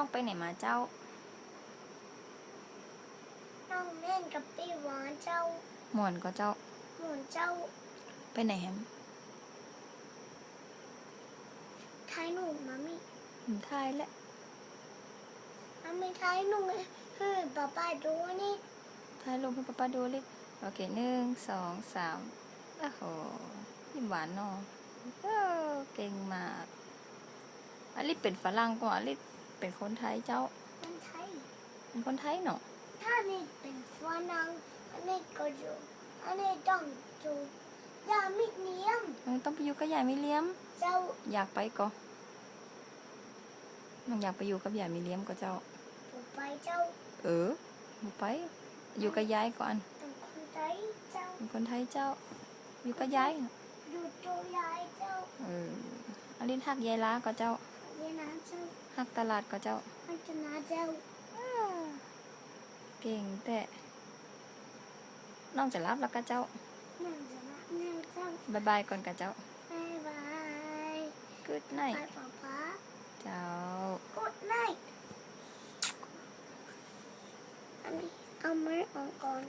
น้องไปไหนมาเจ้า น้องเล่นกับพี่หวานเจ้า หมวนก็เจ้า หมุนเจ้าไปไหนแฮมทายหนูมามิผมทายแล้วมามิทายหนูเฮ้ยป้าป้าดูนี่ทายลงให้ป้าป้าดูเลยโอเคหนึ่งสองสามโอ้โหยิ้มหวานเนาะเออเก่งมากอลิเป็นฝรั่งก็อลิ เป็นคนไทยเจ้าเป็นไทยเป็นคนไทยเนาะถ้านี่เป็นฝรั่งอันนี้ก็อยู่อันนี้ต้องอยู่ยามิเนียมเออต้องไปอยู่กับยายมิเลียม เจ้าอยากไปก็น้องอยากไปอยู่กับยายมิเลียมก็เจ้าผู้ไปเจ้าเออบ่ไป อยู่กับยายก่อนเป็นคนไทยเจ้าเป็นคนไทยเจ้า อยู่กับยายน่ะอยู่ตัวยายเจ้า เอออลินหักยายล้าก็เจ้า เรียนน้ำเจ้าหักตลาดก็เจ้าพัฒนาเจ้าเก่งแต่น้องจะรับแล้วก็เจ้านั่งจะมานั่งเจ้าบายบายก่อนกับเจ้าบายบาย Good บา night ยป๊าป๊าเจ้า Good night อันนี้เอามือออกก่อน